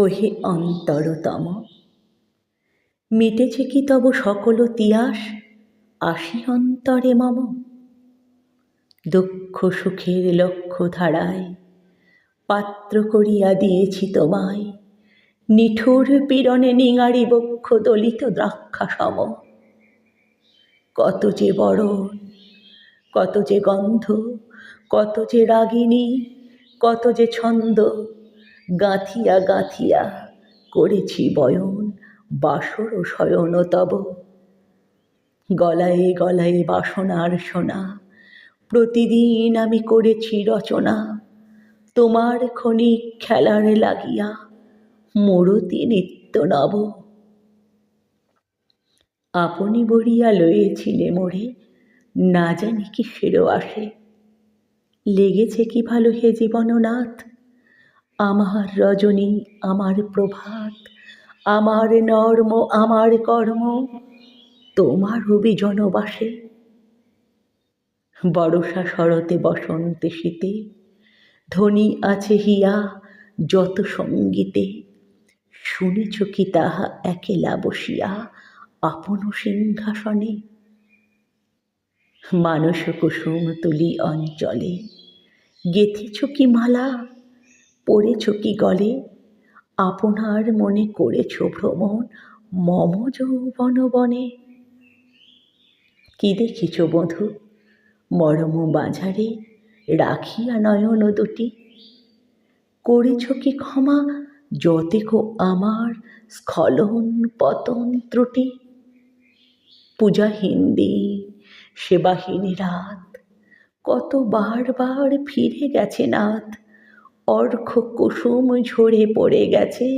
ওহে অন্তরতম। মিটেছে কি তব সকল তিয়াস? আসি অন্তরে মম। দুঃখ সুখের লক্ষ্য ধারায় পাত্র করিয়া দিয়েছি তোমায়। নিঠুর পীড়নে নিঙারি বক্ষ দলিত দ্রাক্ষা সম কত যে বরণ কত যে গন্ধ, কত যে রাগিনী, কত যে ছন্দ গাঁথিয়া গাঁথিয়া করেছি বয়ন, বাসর শয়ন তব। গলায় গলায় বাসনার সোনা, প্রতিদিন আমি করেছি রচনা। তোমার ক্ষণিক খেলার লাগিয়া মূরতি নিত্য নব। আপনি বরিয়া লয়েছিলে মোরে, না জানি কি ফেরো আসে। লেগেছে কি ভালো হে জীবননাথ? আমার রজনী, আমার প্রভাত, আমার নর্ম, আমার কর্ম, তোমার হবি জনবাসে বরষা শরতে বসন্তে শীতে ধ্বনি আছে হিয়া যত সঙ্গীতে। শুনেছ কি তাহা একেলা বসিয়া আপন সিংহাসনে? মানস কুসুম তুলি অঞ্চলে, গেথেছ কি মালা? পড়েছ কি গলে? আপনার মনে করেছ ভ্রমণ মম যৌবন বনে? কি দেখিছ বধূ মরম বাজারে রাখিয়া নয়ন দুটি। করেছ কি ক্ষমা যতেক আমার স্খলন পতন ত্রুটি? পূজাহীন দিন, সেবাহীন রাত কত বার বার ফিরে গেছে নাথ? অর্ঘ কুসুম ঝরে পড়ে গেছে,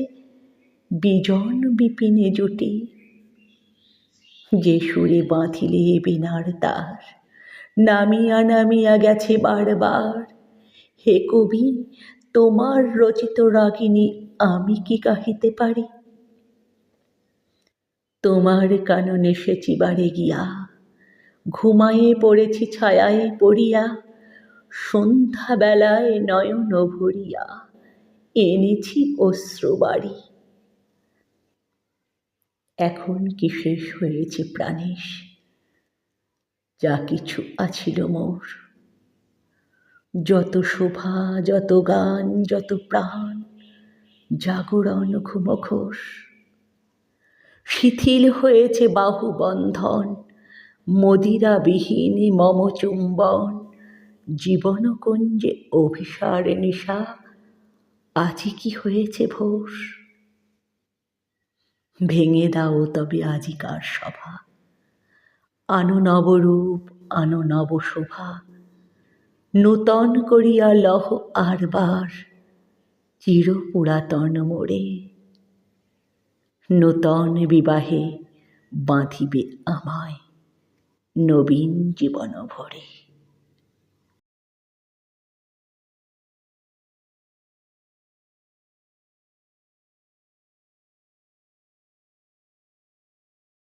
বিজন বিপিনে জুটি। যে সুরে বাঁধিলে বিনার তার নামিয়া নামিয়া গেছে বারবার। হে কবি, তোমার রচিত রাগিনী আমি কি কাহিতে পারি? তোমার কাননে এসেছি বারে গিয়া, ঘুমায়ে পড়েছি ছায়ায় পড়িয়া। সন্ধ্যাবেলায় নয়ন ভরিয়া এনেছি অশ্রুবাড়ি। এখন কি শেষ হয়েছে প্রাণেশ? যা কিছু আছিল মোর। যত শোভা, যত গান, যত প্রাণ, জাগরণ ঘুমখোষ শিথিল হয়েছে বাহুবন্ধন, মদিরাবিহীন মম চুম্বন জীবনকুঞ্জে অভিসার নিশা, আজি কি হয়েছে ভোর? ভেঙে দাও তবে আজিকার সভা। আনো নবরূপ, আনো নবশোভা। নূতন করিয়া লহ আরবার চির পুরাতন মোড়ে। নূতন বিবাহে বাঁধিবে আমায় নবীন জীবন ভরে